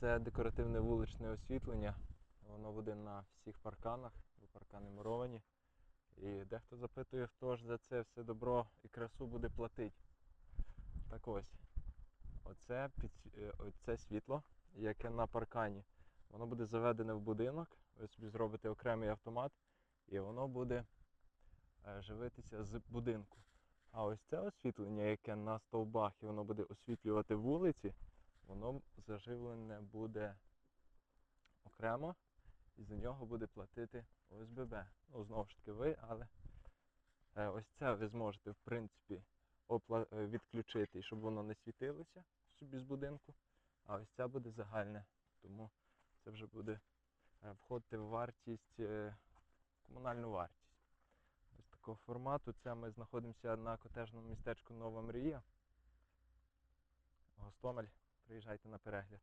Це декоративне вуличне освітлення. Воно буде на всіх парканах, бо паркани муровані. І дехто запитує, хто ж за це все добро і красу буде платити. Так ось. Оце, е, оце світло, яке на паркані, воно буде заведене в будинок. Ви собі зробите окремий автомат, і воно буде е, живитися з будинку. А ось це освітлення, яке на стовбах, і воно буде освітлювати вулиці, воно заживлене буде окремо, і за нього буде платити ОСББ. Ну, знову ж таки, ви, але е, ось це ви зможете, в принципі, е, відключити, щоб воно не світилося собі з будинку. А ось це буде загальне. Тому це вже буде е, входити в вартість, в комунальну вартість. Ось такого формату. Це ми знаходимося на котежному містечку Нова Мрія. Гостомель. Приїжджайте на перегляд.